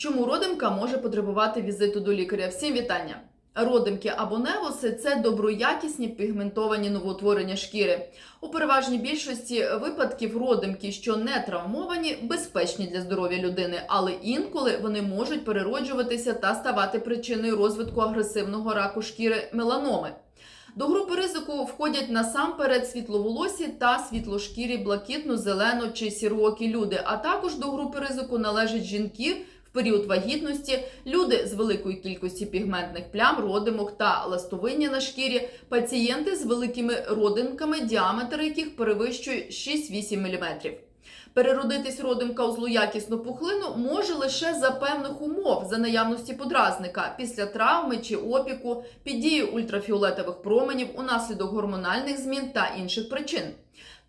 Чому родимка може потребувати візиту до лікаря? Всім вітання! Родимки або невоси це доброякісні пігментовані новоутворення шкіри. У переважній більшості випадків родимки, що не травмовані, безпечні для здоров'я людини, але інколи вони можуть перероджуватися та ставати причиною розвитку агресивного раку шкіри меланоми. До групи ризику входять насамперед світловолосі та світлошкірі, блакитно, зелено чи сіроокі люди. А також до групи ризику належать жінки в період вагітності, люди з великою кількістю пігментних плям, родимок та ластовиння на шкірі, пацієнти з великими родинками, діаметр яких перевищує 6-8 мм. Переродитись родимка у злоякісну пухлину може лише за певних умов, за наявності подразника, після травми чи опіку, під дією ультрафіолетових променів, унаслідок гормональних змін та інших причин.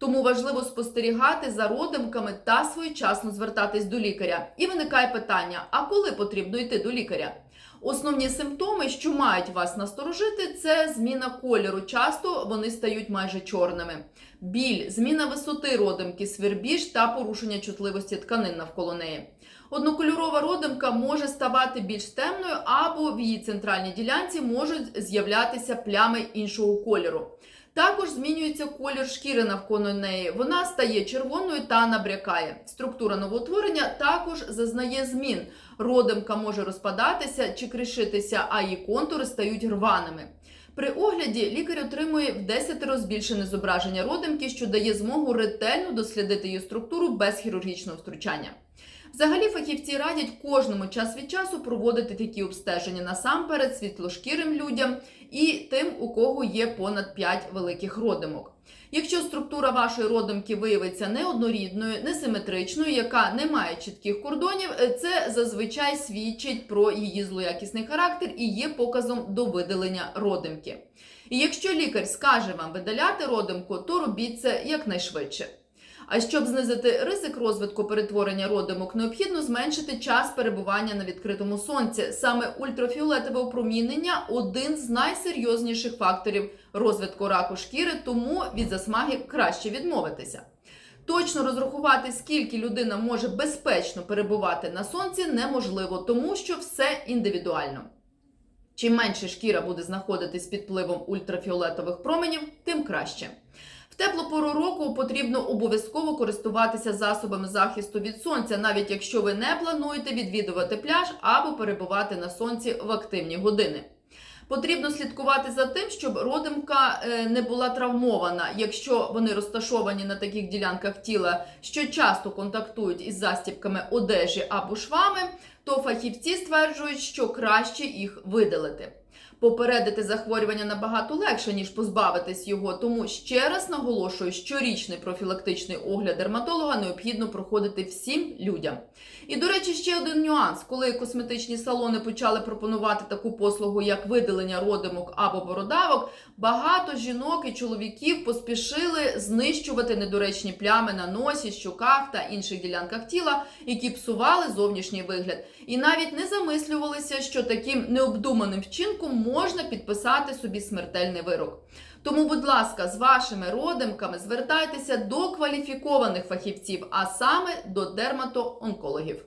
Тому важливо спостерігати за родимками та своєчасно звертатись до лікаря. І виникає питання: а коли потрібно йти до лікаря? Основні симптоми, що мають вас насторожити, це зміна кольору. Часто вони стають майже чорними. Біль, зміна висоти родимки, свербіж та порушення чутливості тканин навколо неї. Однокольорова родимка може ставати більш темною, або в її центральній ділянці можуть з'являтися плями іншого кольору. Також змінюється колір шкіри навколо неї. Вона стає червоною та набрякає. Структура новоутворення також зазнає змін. Родимка може розпадатися чи кришитися, а її контури стають рваними. При огляді лікар отримує в 10 збільшене зображення родимки, що дає змогу ретельно дослідити її структуру без хірургічного втручання. Взагалі, фахівці радять кожному час від часу проводити такі обстеження насамперед світлошкірим людям і тим, у кого є понад 5 великих родимок. Якщо структура вашої родимки виявиться неоднорідною, несиметричною, яка не має чітких кордонів, це зазвичай свідчить про її злоякісний характер і є показом до видалення родимки. І якщо лікар скаже вам видаляти родимку, то робіть це якнайшвидше. А щоб знизити ризик розвитку перетворення родимок, необхідно зменшити час перебування на відкритому сонці. Саме ультрафіолетове опромінення один з найсерйозніших факторів розвитку раку шкіри, тому від засмаги краще відмовитися. Точно розрахувати, скільки людина може безпечно перебувати на сонці, неможливо, тому що все індивідуально. Чим менше шкіра буде знаходитись під впливом ультрафіолетових променів, тим краще. В теплу пору року потрібно обов'язково користуватися засобами захисту від сонця, навіть якщо ви не плануєте відвідувати пляж або перебувати на сонці в активні години. Потрібно слідкувати за тим, щоб родимка е, не була травмована, якщо вони розташовані на таких ділянках тіла, що часто контактують із застібками одежі або швами, то фахівці стверджують, що краще їх видалити. Попередити захворювання набагато легше, ніж позбавитись його. Тому ще раз наголошую, щорічний профілактичний огляд дерматолога необхідно проходити всім людям. І, до речі, ще один нюанс: коли косметичні салони почали пропонувати таку послугу, як видалення родимок або бородавок, багато жінок і чоловіків поспішили знищувати недоречні плями на носі, щоках та інших ділянках тіла, які псували зовнішній вигляд, і навіть не замислювалися, що таким необдуманим вчинком можна підписати собі смертельний вирок. Тому, будь ласка, з вашими родимками звертайтеся до кваліфікованих фахівців, а саме до дерматоонкологів.